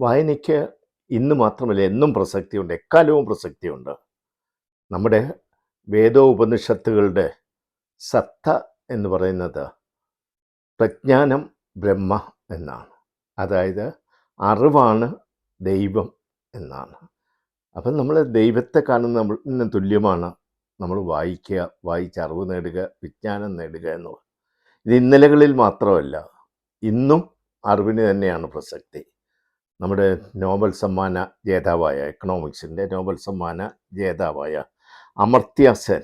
വായനയ്ക്ക് ഇന്ന് മാത്രമല്ല എന്നും പ്രസക്തിയുണ്ട് എക്കാലവും പ്രസക്തിയുണ്ട്. നമ്മുടെ വേദോപനിഷത്തുകളുടെ സത്ത എന്ന് പറയുന്നത് പ്രജ്ഞാനം ബ്രഹ്മ എന്നാണ്. അതായത് അറിവാണ് ദൈവം എന്നാണ്. അപ്പം നമ്മൾ ദൈവത്തെ കാണുന്ന നമ്മളിന് തുല്യമാണ്. നമ്മൾ വായിക്കുക വായിച്ച് അറിവ് നേടുക വിജ്ഞാനം നേടുക എന്നുള്ളത്. ഇത് ഇന്നലകളിൽ മാത്രമല്ല ഇന്നും അറിവിന് തന്നെയാണ് പ്രസക്തി. നമ്മുടെ നോബൽ സമ്മാന ജേതാവായ എക്കണോമിക്സിന്റെ നോബൽ സമ്മാന ജേതാവായ അമർത്യ സെൻ.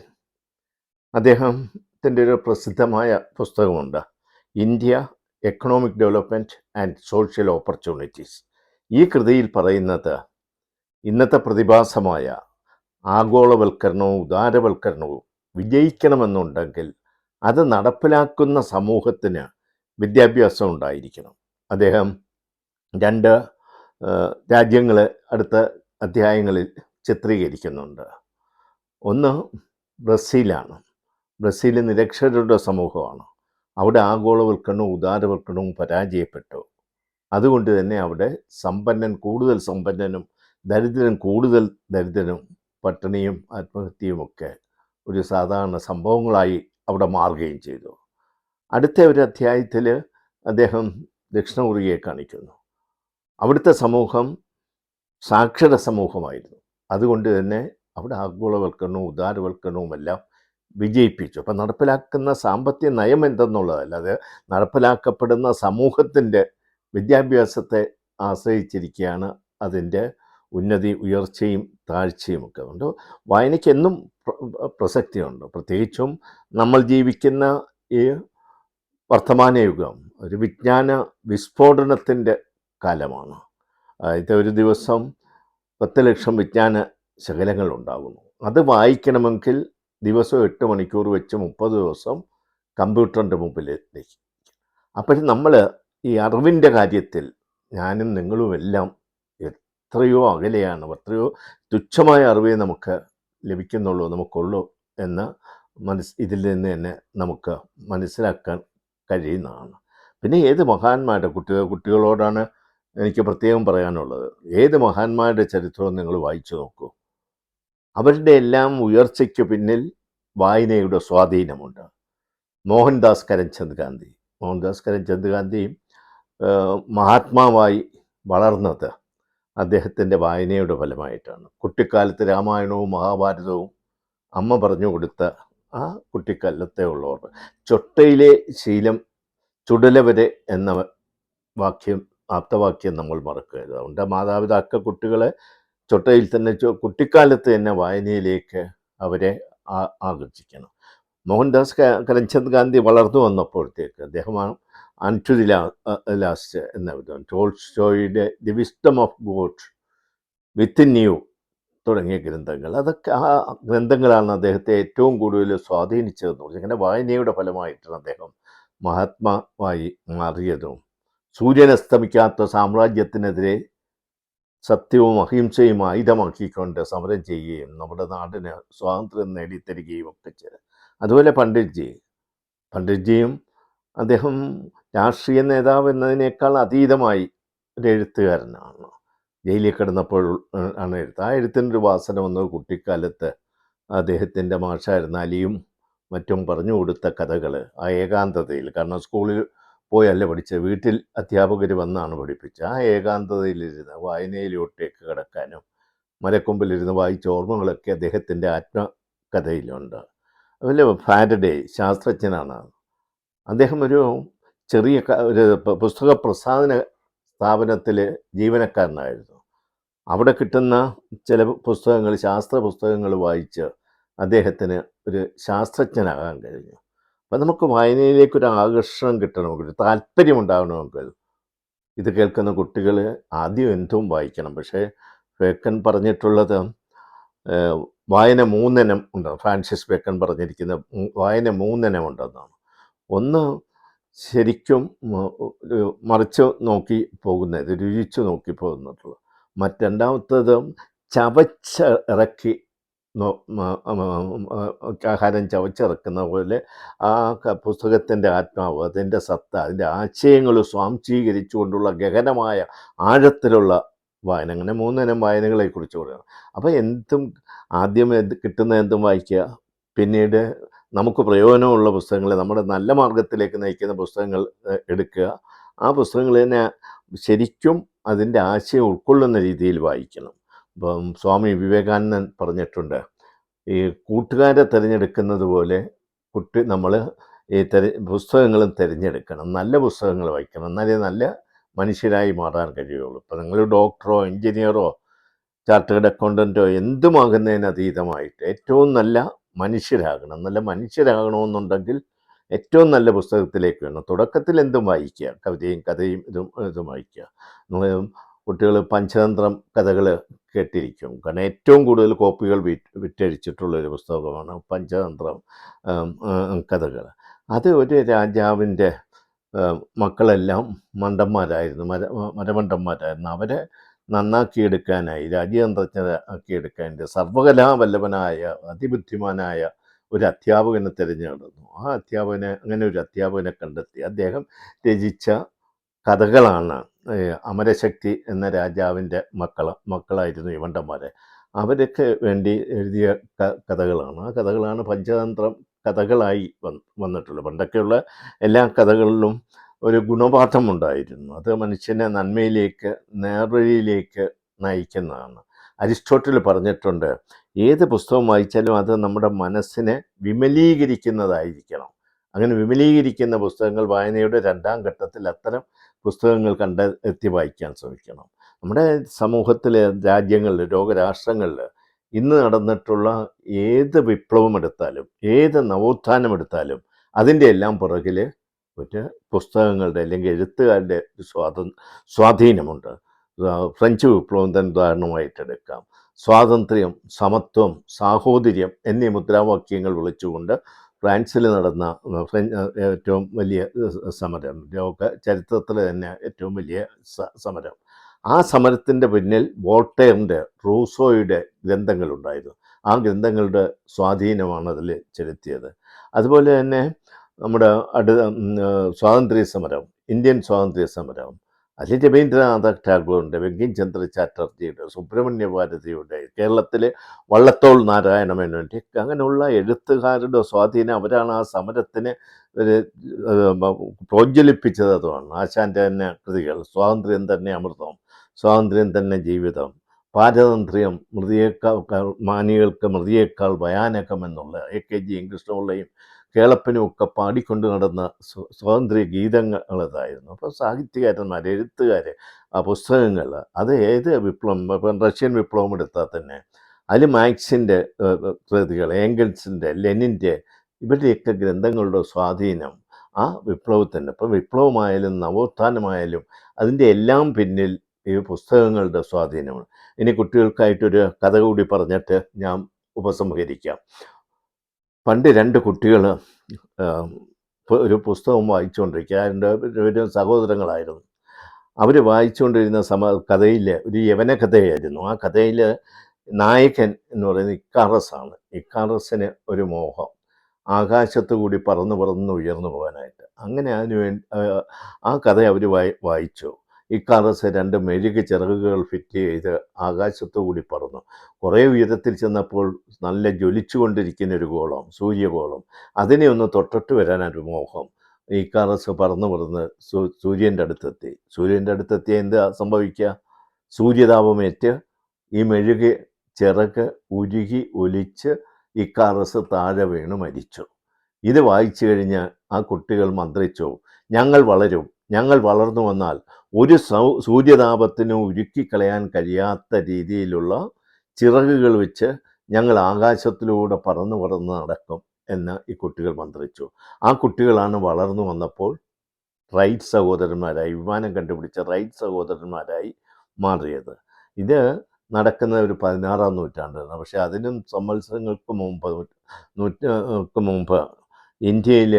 അദ്ദേഹത്തിന്റെ ഒരു പ്രസിദ്ധമായ പുസ്തകമുണ്ട് India economic development and social opportunities ഈ കൃതിയിൽ പറയുന്നത് ഇന്നത്തെ പ്രതിഭാസമായ ആഗോളവൽക്കരണവും ഉദാരവൽക്കരണവും വിജയിക്കണമെന്നുണ്ടെങ്കിൽ അത് നടപ്പിലാക്കുന്ന സമൂഹത്തിന് വിദ്യാഭ്യാസം ഉണ്ടായിരിക്കണം. അദ്ദേഹം രണ്ട് രാജ്യങ്ങൾ അടുത്ത അധ്യായങ്ങളിൽ ചിത്രീകരിക്കുന്നുണ്ട്. ഒന്ന് ബ്രസീലാണ്. ബ്രസീൽ നിരക്ഷരരുടെ സമൂഹമാണ്. അവിടെ ആഗോളവൽക്കരണവും ഉദാരവൽക്കരണവും പരാജയപ്പെട്ടു. അതുകൊണ്ട് തന്നെ അവിടെ സമ്പന്നൻ കൂടുതൽ സമ്പന്നനും ദരിദ്രൻ കൂടുതൽ ദരിദ്രനും പട്ടിണിയും ആത്മഹത്യയുമൊക്കെ ഒരു സാധാരണ സംഭവങ്ങളായി അവിടെ മാറുകയും ചെയ്തു. അടുത്ത ഒരു അധ്യായത്തിൽ അദ്ദേഹം ദക്ഷിണ കൊറിയയെ കാണിക്കുന്നു. അവിടുത്തെ സമൂഹം സാക്ഷര സമൂഹമായിരുന്നു. അതുകൊണ്ട് തന്നെ അവിടെ ആഗോളവൽക്കരണവും ഉദാരവൽക്കരണവും എല്ലാം വിജയിപ്പിച്ചു. അപ്പം നടപ്പിലാക്കുന്ന സാമ്പത്തിക നയം എന്തെന്നുള്ളതല്ലാതെ നടപ്പിലാക്കപ്പെടുന്ന സമൂഹത്തിന്റെ വിദ്യാഭ്യാസത്തെ ആശ്രയിച്ചിരിക്കുകയാണ് അതിന്റെ ഉന്നതി ഉയർച്ചയും താഴ്ചയും ഒക്കെ. ഉണ്ട്? വായനയ്ക്ക് എന്നും പ്രസക്തിയുണ്ട്. പ്രത്യേകിച്ചും നമ്മൾ ജീവിക്കുന്ന ഈ വർത്തമാന യുഗം ഒരു വിജ്ഞാന വിസ്ഫോടനത്തിന്റെ കാലമാണ്. ആദ്യത്തെ ഒരു ദിവസം പത്ത് ലക്ഷം വിജ്ഞാന ശകലങ്ങൾ ഉണ്ടാകുന്നു. അത് വായിക്കണമെങ്കിൽ ദിവസം എട്ട് മണിക്കൂർ വെച്ച് മുപ്പത് ദിവസം കമ്പ്യൂട്ടറിന്റെ മുമ്പിൽ മുമ്പിലെത്തി അപ്പോൾ നമ്മൾ ഈ അറിവിന്റെ കാര്യത്തിൽ ഞാനും നിങ്ങളും എല്ലാം എത്രയോ അകലെയാണ് എത്രയോ തുച്ഛമായ അറിവേ നമുക്ക് ലഭിക്കുന്നുള്ളൂ നമുക്കുള്ളൂ എന്ന് മനസ് ഇതിൽ നിന്ന് തന്നെ നമുക്ക് മനസ്സിലാക്കാൻ കഴിയുന്നതാണ്. പിന്നെ ഏത് മഹാന്മാരുടെ കുട്ടികൾ കുട്ടികളോടാണ് എനിക്ക് പ്രത്യേകം പറയാനുള്ളത്. ഏത് മഹാന്മാരുടെ ചരിത്രവും നിങ്ങൾ വായിച്ചു നോക്കൂ. അവരുടെ എല്ലാം ഉയർച്ചയ്ക്ക് പിന്നിൽ വായനയുടെ സ്വാധീനമുണ്ട്. മോഹൻദാസ് കരംചന്ദ് ഗാന്ധി. മോഹൻദാസ് കരംചന്ദ് ഗാന്ധി മഹാത്മാവായി വളർന്നത് അദ്ദേഹത്തിന്റെ വായനയുടെ ഫലമായിട്ടാണ്. കുട്ടിക്കാലത്ത് രാമായണവും മഹാഭാരതവും അമ്മ പറഞ്ഞു കൊടുത്ത ആ കുട്ടിക്കാലത്തെ ഉള്ളവർ ചൊട്ടയിലെ ശീലം ചുടലവരെ എന്ന വാക്യം ആപ്തവാക്യം നമ്മൾ മറക്കരുത് അതുകൊണ്ട് മാതാപിതാക്കൾ കുട്ടികളെ ചൊട്ടയിൽ തന്നെ കുട്ടിക്കാലത്ത് തന്നെ വായനയിലേക്ക് അവരെ ആകർഷിക്കണം. മോഹൻദാസ് കരംചന്ദ് ഗാന്ധി വളർന്നു വന്നപ്പോഴത്തേക്ക് അദ്ദേഹമാണ് അന്റുദി ലാസ്റ്റ് എന്ന വിധം ടോൾസ്റ്റോയുടെ the wisdom of God within new തുടങ്ങിയ ഗ്രന്ഥങ്ങൾ. അതൊക്കെ ആ ഗ്രന്ഥങ്ങളാണ് അദ്ദേഹത്തെ ഏറ്റവും കൂടുതൽ സ്വാധീനിച്ചതെന്ന് പറഞ്ഞു. അങ്ങനെ വായനയുടെ ഫലമായിട്ടാണ് അദ്ദേഹം മഹാത്മാവായി മാറിയതും സൂര്യൻ അസ്തമിക്കാത്ത സാമ്രാജ്യത്തിനെതിരെ സത്യവും അഹിംസയും ആയുധമാക്കിക്കൊണ്ട് സമരം ചെയ്യുകയും നമ്മുടെ നാടിന് സ്വാതന്ത്ര്യം നേടിത്തരികയും ഒക്കെ ചെയ്ത്. അതുപോലെ പണ്ഡിറ്റ്ജി. പണ്ഡിറ്റ്ജിയും അദ്ദേഹം രാഷ്ട്രീയ നേതാവ് എന്നതിനേക്കാൾ അതീതമായി ഒരു എഴുത്തുകാരനാണ്. ജയിലിൽ കിടന്നപ്പോൾ ആണ് എഴുത്ത്. ആ എഴുത്തിന്റെ ഒരു വാസന വന്നത് കുട്ടിക്കാലത്ത് അദ്ദേഹത്തിന്റെ മാഷായിരുന്ന അലിയും മറ്റും പറഞ്ഞു കൊടുത്ത കഥകൾ ആ ഏകാന്തതയിൽ. കാരണം സ്കൂളിൽ പോയല്ല പഠിച്ചത് വീട്ടിൽ അധ്യാപകർ വന്നാണ് പഠിപ്പിച്ചത്. ആ ഏകാന്തതയിലിരുന്ന് വായനയിലോട്ടേക്ക് കിടക്കാനും മരക്കൊമ്പിലിരുന്ന് വായിച്ച ഓർമ്മകളൊക്കെ അദ്ദേഹത്തിന്റെ ആത്മകഥയിലുണ്ട്. അതുപോലെ ഫാരഡേ ശാസ്ത്രജ്ഞനാണ്. അദ്ദേഹം ഒരു ചെറിയ ഒരു പുസ്തക പ്രസാധന സ്ഥാപനത്തിൽ ജീവനക്കാരനായിരുന്നു. അവിടെ കിട്ടുന്ന ചില പുസ്തകങ്ങൾ ശാസ്ത്ര പുസ്തകങ്ങൾ വായിച്ച് അദ്ദേഹത്തിന് ഒരു ശാസ്ത്രജ്ഞനാകാൻ കഴിഞ്ഞു. അപ്പം നമുക്ക് വായനയിലേക്ക് ഒരു ആകർഷണം കിട്ടണമെങ്കിൽ ഒരു താല്പര്യം ഉണ്ടാകണമെങ്കിൽ ഇത് കേൾക്കുന്ന കുട്ടികൾ ആദ്യം എന്തും വായിക്കണം. പക്ഷേ ബേക്കൻ പറഞ്ഞിട്ടുള്ളത് വായന മൂന്നെണ്ണം ഉണ്ട് ഫ്രാൻസിസ് ബേക്കൻ പറഞ്ഞിരിക്കുന്ന വായന മൂന്നെണ്ണം ഉണ്ടെന്നാണ്. ഒന്ന് ശരിക്കും മറിച്ച് നോക്കി പോകുന്നത് രുചിച്ച് നോക്കി പോകുന്നിട്ടുള്ളത് മറ്റരണ്ടാമത്തത് ചവച്ച ഇറക്കി നോ- മ- മ- മ- ആഹാരം ചവച്ചിറക്കുന്ന പോലെ ആ പുസ്തകത്തിന്റെ ആത്മാവ് അതിന്റെ സത്ത അതിന്റെ ആശയങ്ങൾ സ്വാംശീകരിച്ചുകൊണ്ടുള്ള ഗഹനമായ ആഴത്തിലുള്ള വായന അങ്ങനെ മൂന്നിനം വായനകളെക്കുറിച്ച് പറയണം അപ്പോൾ എന്തും ആദ്യം എന്ത് കിട്ടുന്ന എന്തും വായിക്കുക. പിന്നീട് നമുക്ക് പ്രയോജനമുള്ള പുസ്തകങ്ങൾ നമ്മുടെ നല്ല മാർഗത്തിലേക്ക് നയിക്കുന്ന പുസ്തകങ്ങൾ എടുക്കുക. ആ പുസ്തകങ്ങൾ തന്നെ ശരിക്കും അതിന്റെ ആശയം ഉൾക്കൊള്ളുന്ന രീതിയിൽ വായിക്കണം. ഇപ്പം സ്വാമി വിവേകാനന്ദൻ പറഞ്ഞിട്ടുണ്ട് ഈ കൂട്ടുകാരെ തിരഞ്ഞെടുക്കുന്നത് പോലെ കുട്ടി നമ്മൾ ഈ തെര പുസ്തകങ്ങളും തിരഞ്ഞെടുക്കണം നല്ല പുസ്തകങ്ങൾ വായിക്കണം എന്നാലേ നല്ല മനുഷ്യരായി മാറാൻ കഴിയുള്ളൂ. ഇപ്പം നിങ്ങൾ ഡോക്ടറോ എഞ്ചിനീയറോ ചാർട്ടേഡ് അക്കൗണ്ടന്റോ എന്തുമാകുന്നതിന് അതീതമായിട്ട് ഏറ്റവും നല്ല മനുഷ്യരാകണം. നല്ല മനുഷ്യരാകണമെന്നുണ്ടെങ്കിൽ ഏറ്റവും നല്ല പുസ്തകത്തിലേക്ക് വേണം. തുടക്കത്തിൽ എന്തും വായിക്കുക കവിതയും കഥയും ഇതും ഇതും വായിക്കുക. കുട്ടികൾ പഞ്ചതന്ത്രം കഥകൾ കേട്ടിരിക്കും. കാരണം ഏറ്റവും കൂടുതൽ കോപ്പികൾ വിറ്റ് വിറ്റഴിച്ചിട്ടുള്ള ഒരു പുസ്തകമാണ് പഞ്ചതന്ത്രം കഥകൾ അത് ഒരു രാജാവിന്റെ മക്കളെല്ലാം മണ്ടന്മാരായിരുന്നു. മര മരമണ്ടന്മാരായിരുന്നു. അവരെ നന്നാക്കിയെടുക്കാനായി രാജ്യതന്ത്രജ്ഞരാക്കിയെടുക്കാൻ സർവകലാവല്ലഭനായ അതിബുദ്ധിമാനായ ഒരു അധ്യാപകനെ തിരഞ്ഞെടുത്തു. ആ അധ്യാപകനെ അങ്ങനെ ഒരു അധ്യാപകനെ കണ്ടെത്തി. അദ്ദേഹം രചിച്ച കഥകളാണ് അമരശക്തി എന്ന രാജാവിന്റെ മക്കൾ മക്കളായിരുന്നു ഈ അവർക്ക് വേണ്ടി എഴുതിയ കഥകളാണ്. ആ കഥകളാണ് പഞ്ചതന്ത്രം കഥകളായി വന്ന് വന്നിട്ടുള്ളത്. പണ്ടൊക്കെയുള്ള എല്ലാ കഥകളിലും ഒരു ഗുണപാഠം ഉണ്ടായിരുന്നു അത് മനുഷ്യനെ നന്മയിലേക്ക് നേർവഴിയിലേക്ക് നയിക്കുന്നതാണ്. അരിസ്റ്റോട്ടിൽ പറഞ്ഞിട്ടുണ്ട് ഏത് പുസ്തകം വായിച്ചാലും അത് നമ്മുടെ മനസ്സിനെ വിമലീകരിക്കുന്നതായിരിക്കണം. അങ്ങനെ വിമലീകരിക്കുന്ന പുസ്തകങ്ങൾ വായനയുടെ രണ്ടാം ഘട്ടത്തിൽ അത്തരം പുസ്തകങ്ങൾ കണ്ടെത്തി വായിക്കാൻ ശ്രമിക്കണം. നമ്മുടെ സമൂഹത്തിലെ രാജ്യങ്ങളിൽ ലോകരാഷ്ട്രങ്ങളിൽ ഇന്ന് നടന്നിട്ടുള്ള ഏത് വിപ്ലവം എടുത്താലും ഏത് നവോത്ഥാനം എടുത്താലും അതിന്റെ എല്ലാം പുറകിൽ ഒരു പുസ്തകങ്ങളുടെ അല്ലെങ്കിൽ എഴുത്തുകാരുടെ സ്വാത സ്വാധീനമുണ്ട്. ഫ്രഞ്ച് വിപ്ലവം തന്നെ ഉദാഹരണമായിട്ടെടുക്കാം സ്വാതന്ത്ര്യം സമത്വം സാഹോദര്യം എന്നീ മുദ്രാവാക്യങ്ങൾ വിളിച്ചുകൊണ്ട് ഫ്രാൻസിൽ നടന്ന ഏറ്റവും വലിയ സമരം. ലോക ചരിത്രത്തിൽ തന്നെ ഏറ്റവും വലിയ സമരം. ആ സമരത്തിന്റെ പിന്നിൽ വോൾട്ടയറിന്റെ റൂസോയുടെ ഗ്രന്ഥങ്ങളുണ്ടായിരുന്നു. ആ ഗ്രന്ഥങ്ങളുടെ സ്വാധീനമാണ് അതിൽ ചെലുത്തിയത്. അതുപോലെ തന്നെ നമ്മുടെ അടുത്ത സ്വാതന്ത്ര്യ സമരം ഇന്ത്യൻ സ്വാതന്ത്ര്യ സമരം അതിൽ രവീന്ദ്രനാഥ ടാഗോറിന്റെ ബങ്കിം ചന്ദ്ര ചാറ്റർജിയുടെ സുബ്രഹ്മണ്യ ഭാരതിയുടെ കേരളത്തിലെ വള്ളത്തോൾ നാരായണ മേനോന്റെ അങ്ങനെയുള്ള എഴുത്തുകാരുടെ സ്വാധീനം അവരാണ് ആ സമരത്തിന് പ്രോജ്വലിപ്പിച്ചത് അതുമാണ്. ആശാന്റെ തന്നെ കൃതികൾ സ്വാതന്ത്ര്യം തന്നെ അമൃതം സ്വാതന്ത്ര്യം തന്നെ ജീവിതം പാരതന്ത്ര്യം മൃതിയേക്കാൾ മാനികൾക്ക് മൃതിയേക്കാൾ ഭയാനകം എന്നുള്ള എ കെ ജിയും കൃഷ്ണപിള്ളയും കേളപ്പനും ഒക്കെ പാടിക്കൊണ്ട് നടന്ന സ്വ- സ്വാതന്ത്ര്യ ഗീതങ്ങൾ അതായിരുന്നു അപ്പോൾ സാഹിത്യകാരന്മാർ എഴുത്തുകാർ ആ പുസ്തകങ്ങൾ അത് ഏത് വിപ്ലവം ഇപ്പം റഷ്യൻ വിപ്ലവം എടുത്താൽ തന്നെ അതിൽ മാക്സിന്റെ കൃതികൾ ഏംഗൽസിന്റെ ലെനിന്റെ ഇവരുടെയൊക്കെ ഗ്രന്ഥങ്ങളുടെ സ്വാധീനം ആ വിപ്ലവത്തിന്റെ ഇപ്പം വിപ്ലവമായാലും നവോത്ഥാനമായാലും അതിന്റെ എല്ലാം പിന്നിൽ ഈ പുസ്തകങ്ങളുടെ സ്വാധീനമാണ്. ഇനി കുട്ടികൾക്കായിട്ടൊരു കഥ കൂടി പറഞ്ഞിട്ട് ഞാൻ ഉപസംഹരിക്കാം. പണ്ട് രണ്ട് കുട്ടികൾ ഒരു പുസ്തകം വായിച്ചുകൊണ്ടിരിക്കുക. അതിന്റെ ഒരു സഹോദരങ്ങളായിരുന്നു. അവർ വായിച്ചുകൊണ്ടിരുന്ന സമ കഥയിൽ ഒരു യവന കഥയായിരുന്നു. ആ കഥയിൽ നായകൻ എന്ന് പറയുന്നത് ഇക്കാറസാണ്. ഇക്കാറസിന് ഒരു മോഹം. ആകാശത്ത് കൂടി പറന്ന് പറന്ന് ഉയർന്നു പോകാനായിട്ട്. അങ്ങനെ അതിന് വേണ്ടി ആ കഥ അവർ വായി വായിച്ചു. ഇക്കാറസ് രണ്ട് മെഴുക് ചിറകുകൾ ഫിറ്റ് ചെയ്ത് ആകാശത്തു കൂടി പറന്നു കുറേ ഉയരത്തിൽ ചെന്നപ്പോൾ നല്ല ജ്വലിച്ചുകൊണ്ടിരിക്കുന്ന ഒരു ഗോളം സൂര്യഗോളം. അതിനെ ഒന്ന് തൊട്ടിട്ട് വരാൻ ഒരു മോഹം ഈ പറന്നു പറന്ന് സൂര്യന്റെ അടുത്തെത്തി. സൂര്യന്റെ അടുത്തെത്തി എന്താ സംഭവിക്കുക? സൂര്യതാപമേറ്റ് ഈ മെഴുക് ചിറക് ഉരുകി ഒലിച്ച് ഇക്കാറസ് കാറസ് താഴെ വീണ് മരിച്ചു. ഇത് വായിച്ചു കഴിഞ്ഞ് ആ കുട്ടികൾ മന്ത്രിച്ചു ഞങ്ങൾ വളരും. ഞങ്ങൾ വളർന്നു വന്നാൽ ഒരു സൗ സൂര്യതാപത്തിനും ഉരുക്കിക്കളയാൻ കഴിയാത്ത രീതിയിലുള്ള ചിറകുകൾ വെച്ച് ഞങ്ങൾ ആകാശത്തിലൂടെ പറന്ന് പറന്ന് നടക്കും എന്ന് ഈ കുട്ടികൾ മന്ത്രിച്ചു. ആ കുട്ടികളാണ് വളർന്നു വന്നപ്പോൾ റൈറ്റ് സഹോദരന്മാരായി വിമാനം കണ്ടുപിടിച്ച റൈറ്റ് സഹോദരന്മാരായി മാറിയത്. ഇത് നടക്കുന്ന ഒരു പതിനാറാം നൂറ്റാണ്ടാണ്. പക്ഷേ അതിനും സംവത്സരങ്ങൾക്ക് മുമ്പ് നൂറ്റ് മുമ്പ് ഇന്ത്യയിൽ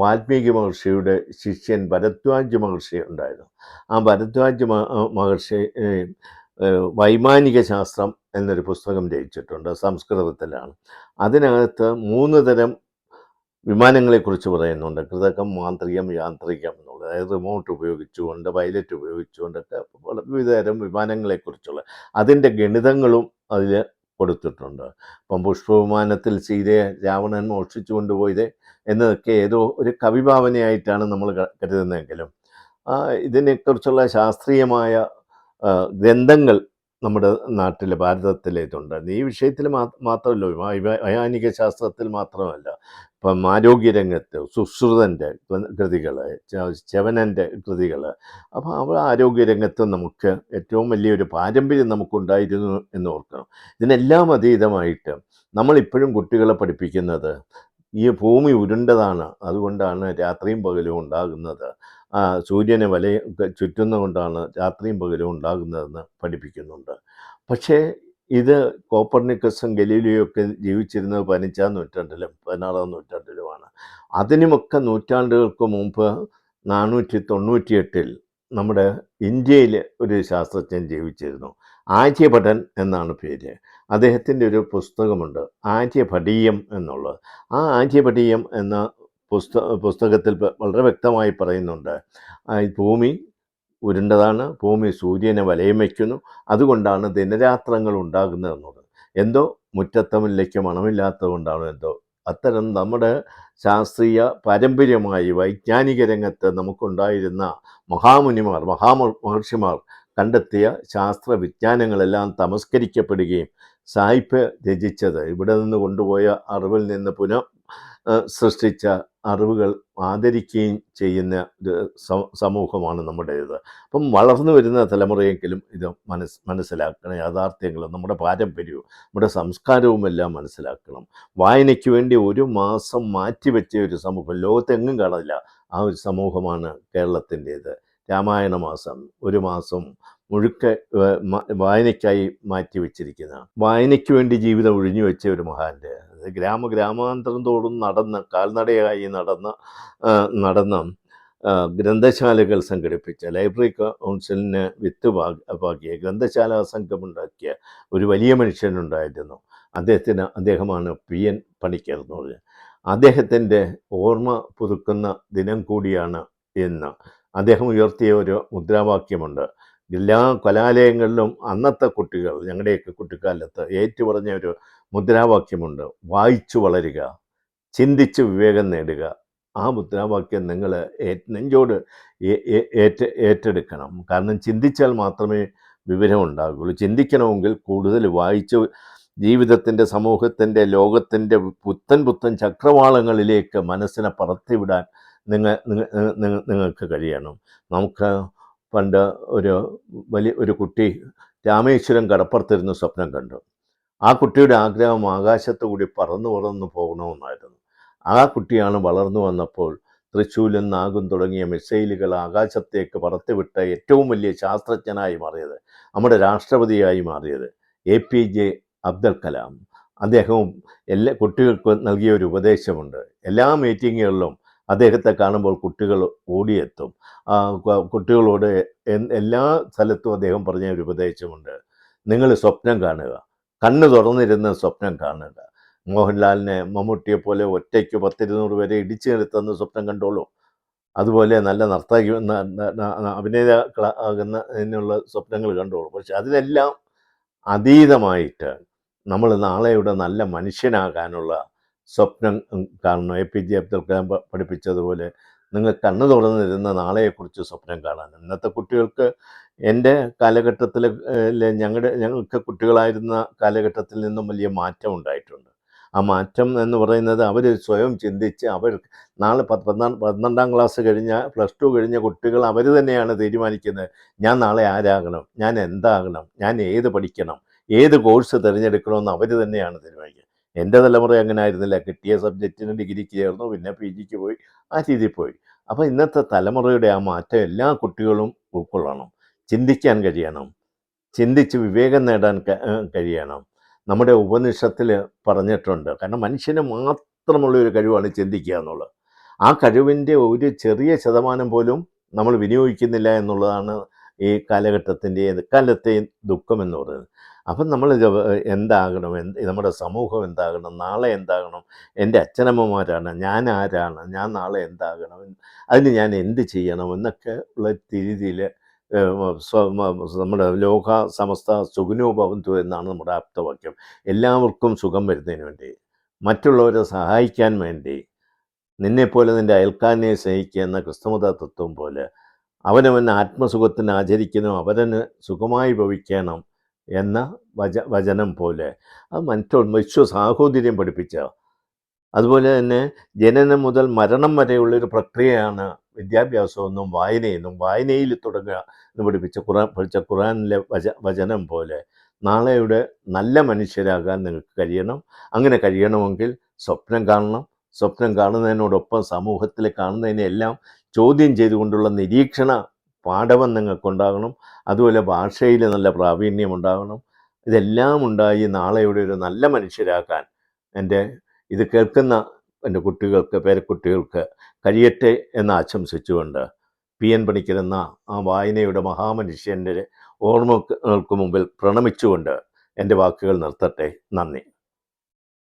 വാൽമീകി മഹർഷിയുടെ ശിഷ്യൻ ഭരദ്വാജ് മഹർഷി ഉണ്ടായിരുന്നു. ആ ഭരദ്വാജ് മഹർഷി വൈമാനിക ശാസ്ത്രം എന്നൊരു പുസ്തകം രചിച്ചിട്ടുണ്ട് സംസ്കൃതത്തിലാണ്. അതിനകത്ത് മൂന്ന് തരം വിമാനങ്ങളെക്കുറിച്ച് പറയുന്നുണ്ട്. കൃതകം മാന്ത്രികം യാന്ത്രികം എന്നുള്ളത്. അതായത് റിമോട്ട് ഉപയോഗിച്ചുകൊണ്ട് പൈലറ്റ് ഉപയോഗിച്ചുകൊണ്ടൊക്കെ വിവിധ തരം വിമാനങ്ങളെക്കുറിച്ചുള്ള. അതിന്റെ ഗണിതങ്ങളും അതിൽ കൊടുത്തിട്ടുണ്ട്. അപ്പം പുഷ്പവിമാനത്തിൽ സീതയെ രാവണൻ മോഷിച്ചു കൊണ്ടുപോയത് എന്നതൊക്കെ ഏതോ ഒരു കവിഭാവനയായിട്ടാണ് നമ്മൾ കരുതുന്നതെങ്കിലും. ഇതിനെക്കുറിച്ചുള്ള ശാസ്ത്രീയമായ ഗ്രന്ഥങ്ങൾ നമ്മുടെ നാട്ടിൽ ഭാരതത്തിലേതുണ്ട്. ഈ വിഷയത്തിൽ മാത്രമല്ല വൈമാനിക ശാസ്ത്രത്തിൽ മാത്രമല്ല ഇപ്പം ആരോഗ്യരംഗത്ത് സുശ്രുതന്റെ കൃതികൾ ചവനന്റെ കൃതികൾ അപ്പോൾ അവ ആരോഗ്യരംഗത്ത് നമുക്ക് ഏറ്റവും വലിയൊരു പാരമ്പര്യം നമുക്കുണ്ടായിരുന്നു എന്ന് ഓർക്കണം. ഇതിനെല്ലാം അതീതമായിട്ട് നമ്മളിപ്പോഴും കുട്ടികളെ പഠിപ്പിക്കുന്നത് ഈ ഭൂമി ഉരുണ്ടതാണ്. അതുകൊണ്ടാണ് രാത്രിയും പകലും ഉണ്ടാകുന്നത്. ആ, സൂര്യനെ വല ചുറ്റുന്നതുകൊണ്ടാണ് രാത്രിയും പകലും ഉണ്ടാകുന്നതെന്ന് പഠിപ്പിക്കുന്നുണ്ട്. പക്ഷേ ഇത് കോപ്പർണിക്കസും ഗലീലിയൊക്കെ ജീവിച്ചിരുന്നത് പതിനഞ്ചാം നൂറ്റാണ്ടിലും പതിനാറാം നൂറ്റാണ്ടിലുമാണ്. അതിനുമൊക്കെ നൂറ്റാണ്ടുകൾക്ക് മുമ്പ് നാനൂറ്റി തൊണ്ണൂറ്റിയെട്ടിൽ നമ്മുടെ ഇന്ത്യയിൽ ഒരു ശാസ്ത്രജ്ഞൻ ജീവിച്ചിരുന്നു. ആര്യഭടൻ എന്നാണ് പേര്. അദ്ദേഹത്തിന്റെ ഒരു പുസ്തകമുണ്ട് ആര്യഭടീയം എന്നുള്ളത്. ആ ആര്യഭടീയം എന്ന പുസ്ത പുസ്തകത്തിൽ വളരെ വ്യക്തമായി പറയുന്നുണ്ട്. ഭൂമി ഉരുണ്ടതാണ് ഭൂമി സൂര്യനെ വലയം വയ്ക്കുന്നു അതുകൊണ്ടാണ് ദിനരാത്രങ്ങൾ ഉണ്ടാകുന്നതെന്നത്. എന്തോ മുറ്റത്തമില്ലയ്ക്ക് മണമില്ലാത്തത് കൊണ്ടാണ് എന്തോ. അത്തരം നമ്മുടെ ശാസ്ത്രീയ പാരമ്പര്യമായി വൈജ്ഞാനിക രംഗത്ത് നമുക്കുണ്ടായിരുന്ന മഹാമുനിമാർ മഹാമ മഹർഷിമാർ കണ്ടെത്തിയ ശാസ്ത്ര വിജ്ഞാനങ്ങളെല്ലാം തമസ്കരിക്കപ്പെടുകയും സായിപ്പ് രചിച്ചത്. ഇവിടെ നിന്ന് കൊണ്ടുപോയ അറിവിൽ നിന്ന് പുനഃ സൃഷ്ടിച്ച അറിവുകൾ ആദരിക്കുകയും ചെയ്യുന്ന ഒരു സമൂഹമാണ് നമ്മുടേത്. അപ്പം വളർന്നു വരുന്ന തലമുറയെങ്കിലും ഇത് മനസ് മനസ്സിലാക്കണം. യാഥാർത്ഥ്യങ്ങളും നമ്മുടെ പാരമ്പര്യവും നമ്മുടെ സംസ്കാരവും എല്ലാം മനസ്സിലാക്കണം. വായനയ്ക്ക് വേണ്ടി ഒരു മാസം മാറ്റിവെച്ച ഒരു സമൂഹം ലോകത്തെങ്ങും കാണില്ല ആ ഒരു സമൂഹമാണ് കേരളത്തിന്റേത്. രാമായണ മാസം ഒരു മാസം മുഴുക്ക വായനയ്ക്കായി മാറ്റി വെച്ചിരിക്കുന്ന വായനയ്ക്ക് വേണ്ടി ജീവിതം ഒഴിഞ്ഞു വെച്ച ഒരു മഹാന്റെ ഗ്രാമ ഗ്രാമാന്തരം തോറും നടന്ന് കാൽനടയായി നടന്ന നടന്ന ഗ്രന്ഥശാലകൾ സംഘടിപ്പിച്ച ലൈബ്രറി കൗൺസിലിന് വിത്ത് പാകിയ ഗ്രന്ഥശാല സംഘമുണ്ടാക്കിയ ഒരു വലിയ മനുഷ്യനുണ്ടായിരുന്നു. അദ്ദേഹത്തിന് അദ്ദേഹമാണ് പി. എൻ. പണിക്കർ എന്ന് പറഞ്ഞത് അദ്ദേഹത്തിന്റെ ഓർമ്മ പുതുക്കുന്ന ദിനം കൂടിയാണ് എന്ന് അദ്ദേഹം ഉയർത്തിയ ഒരു മുദ്രാവാക്യമുണ്ട്. എല്ലാ കലാലയങ്ങളിലും അന്നത്തെ കുട്ടികൾ ഞങ്ങളുടെയൊക്കെ കുട്ടിക്കാലത്ത് ഏറ്റു പറഞ്ഞ ഒരു മുദ്രാവാക്യമുണ്ട് വായിച്ചു വളരുക ചിന്തിച്ച് വിവേകം നേടുക. ആ മുദ്രാവാക്യം നിങ്ങൾ നെഞ്ചോട് ഏ- ഏ- ഏറ്റെടുക്കണം. കാരണം ചിന്തിച്ചാൽ മാത്രമേ വിവരം ഉണ്ടാകുള്ളൂ ചിന്തിക്കണമെങ്കിൽ കൂടുതൽ വായിച്ച് ജീവിതത്തിന്റെ സമൂഹത്തിന്റെ ലോകത്തിന്റെ പുത്തൻ പുത്തൻ ചക്രവാളങ്ങളിലേക്ക് മനസ്സിനെ പറത്തിവിടാൻ നിങ്ങൾ നിങ്ങ- നിങ്ങ- നിങ്ങൾക്ക് കഴിയണം. നമുക്ക് പണ്ട് ഒരു വലിയ ഒരു കുട്ടി രാമേശ്വരം കടപ്പുറത്തിരുന്ന് സ്വപ്നം കണ്ടു. ആ കുട്ടിയുടെ ആഗ്രഹം ആകാശത്തു കൂടി പറന്നു പറന്നു പോകണമെന്നായിരുന്നു. ആ കുട്ടിയാണ് വളർന്നു വന്നപ്പോൾ തൃശ്ശൂലും നാഗും തുടങ്ങിയ മിസൈലുകൾ ആകാശത്തേക്ക് പറത്തിവിട്ട ഏറ്റവും വലിയ ശാസ്ത്രജ്ഞനായി മാറിയത് നമ്മുടെ രാഷ്ട്രപതിയായി മാറിയത് A P J Abdul Kalam. അദ്ദേഹവും എല്ലാ കുട്ടികൾക്ക് നൽകിയ ഒരു ഉപദേശമുണ്ട്. എല്ലാ മീറ്റിങ്ങുകളിലും അദ്ദേഹത്തെ കാണുമ്പോൾ കുട്ടികൾ ഓടിയെത്തും. കുട്ടികളോട് എല്ലാ സ്ഥലത്തും അദ്ദേഹം പറഞ്ഞ ഒരു ഉപദേശമുണ്ട്. നിങ്ങൾ സ്വപ്നം കാണുക. കണ്ണു തുറന്നിരുന്ന് സ്വപ്നം കാണുക. മോഹൻലാലിനെ മമ്മൂട്ടിയെ പോലെ ഒറ്റയ്ക്ക് പത്തിരുന്നൂറ് വരെ ഇടിച്ചു നിർത്തുന്ന സ്വപ്നം കണ്ടോളൂ. അതുപോലെ നല്ല നർത്തകി അഭിനേതാക്കളാകുന്ന അതിനുള്ള സ്വപ്നങ്ങൾ കണ്ടോളൂ. പക്ഷെ അതിലെല്ലാം അതീതമായിട്ട് നമ്മൾ നാളെയുടെ നല്ല മനുഷ്യനാകാനുള്ള സ്വപ്നം കാണണം. A P J Abdul Kalam പഠിപ്പിച്ചതുപോലെ നിങ്ങൾ കണ്ണു തുറന്നിരുന്ന നാളെയെക്കുറിച്ച് സ്വപ്നം കാണാൻ. ഇന്നത്തെ കുട്ടികൾക്ക് എന്റെ കാലഘട്ടത്തിൽ ഞങ്ങളുടെ ഞങ്ങൾക്ക് കുട്ടികളായിരുന്ന കാലഘട്ടത്തിൽ നിന്നും വലിയ മാറ്റം ഉണ്ടായിട്ടുണ്ട്. ആ മാറ്റം എന്ന് പറയുന്നത് അവർ സ്വയം ചിന്തിച്ച് അവർ നാളെ പത്ത് പന്ത്രണ്ട് പന്ത്രണ്ടാം ക്ലാസ് കഴിഞ്ഞ പ്ലസ് ടു കഴിഞ്ഞ കുട്ടികൾ അവർ തന്നെയാണ് തീരുമാനിക്കുന്നത്. ഞാൻ നാളെ ആരാകണം? ഞാൻ എന്താകണം? ഞാൻ ഏത് പഠിക്കണം? ഏത് കോഴ്സ് തിരഞ്ഞെടുക്കണമെന്ന് അവർ തന്നെയാണ് തീരുമാനിക്കുന്നത്. എന്റെ തലമുറ അങ്ങനെ ആയിരുന്നില്ല കിട്ടിയ സബ്ജക്റ്റിന് ഡിഗ്രിക്ക് ചേർന്നു പിന്നെ പി ജിക്ക് പോയി ആ രീതിയിൽ പോയി. അപ്പോൾ ഇന്നത്തെ തലമുറയുടെ ആ മാറ്റം എല്ലാ കുട്ടികളും ഉൾക്കൊള്ളണം. ചിന്തിക്കാൻ കഴിയണം. ചിന്തിച്ച് വിവേകം നേടാൻ കഴിയണം. നമ്മുടെ ഉപനിഷത്തിൽ പറഞ്ഞിട്ടുണ്ട്. കാരണം മനുഷ്യന് മാത്രമുള്ള ഒരു കഴിവാണ് ചിന്തിക്കുക എന്നുള്ളത്. ആ കഴിവിന്റെ ഒരു ചെറിയ ശതമാനം പോലും നമ്മൾ വിനിയോഗിക്കുന്നില്ല എന്നുള്ളതാണ് ഈ കാലഘട്ടത്തിന്റെ കാലത്തെയും ദുഃഖം എന്ന് പറയുന്നത്. അപ്പം നമ്മൾ എന്താകണം? എന്ത് നമ്മുടെ സമൂഹം എന്താകണം? നാളെ എന്താകണം? എന്റെ അച്ഛനമ്മമാരാണ് ഞാൻ ആരാണ്? ഞാൻ നാളെ എന്താകണം? അതിന് ഞാൻ എന്ത് ചെയ്യണം? എന്നൊക്കെ ഉള്ള രീതിയിൽ നമ്മുടെ ലോക സമസ്ത സുഖനോഭവന്തു എന്നാണ് നമ്മുടെ ആപ്തവാക്യം. എല്ലാവർക്കും സുഖം വരുന്നതിന് വേണ്ടി മറ്റുള്ളവരെ സഹായിക്കാൻ വേണ്ടി നിന്നെപ്പോലെ നിന്റെ അയൽക്കാരനെ സ്നേഹിക്കുക എന്ന ക്രിസ്തുമത തത്വം പോലെ അവനവൻ ആത്മസുഖത്തിന് ആചരിക്കണം അവരന് സുഖമായി ഭവിക്കണം എന്ന വച വചനം പോലെ. അത് മറ്റു വിശ്വ സാഹോദര്യം പഠിപ്പിച്ച. അതുപോലെ തന്നെ ജനനം മുതൽ മരണം വരെയുള്ളൊരു പ്രക്രിയയാണ് വിദ്യാഭ്യാസമെന്നും വായനയെന്നും വായനയിൽ തുടങ്ങുക എന്ന് പഠിപ്പിച്ച ഖുറാൻ പഠിച്ച ഖുറാനിലെ വച വചനം പോലെ. നാളെയുടെ നല്ല മനുഷ്യരാകാൻ നിങ്ങൾക്ക് കഴിയണം. അങ്ങനെ കഴിയണമെങ്കിൽ സ്വപ്നം കാണണം. സ്വപ്നം കാണുന്നതിനോടൊപ്പം സമൂഹത്തിൽ കാണുന്നതിനെല്ലാം ചോദ്യം ചെയ്തുകൊണ്ടുള്ള നിരീക്ഷണ പാഠവം നിങ്ങൾക്കുണ്ടാകണം അതുപോലെ ഭാഷയിൽ നല്ല പ്രാവീണ്യം ഉണ്ടാകണം ഇതെല്ലാം ഉണ്ടായി നാളെയുടെ ഒരു നല്ല മനുഷ്യരാക്കാൻ എന്റെ ഇത് കേൾക്കുന്ന എന്റെ കുട്ടികൾക്ക് പേരക്കുട്ടികൾക്ക് കഴിയട്ടെ എന്ന് ആശംസിച്ചുകൊണ്ട് പി എൻ പണിക്കർ എന്ന ആ വായനയുടെ മഹാമനുഷ്യന്റെ ഓർമ്മകൾക്ക് മുമ്പിൽ പ്രണമിച്ചുകൊണ്ട് എന്റെ വാക്കുകൾ നിർത്തട്ടെ. നന്ദി.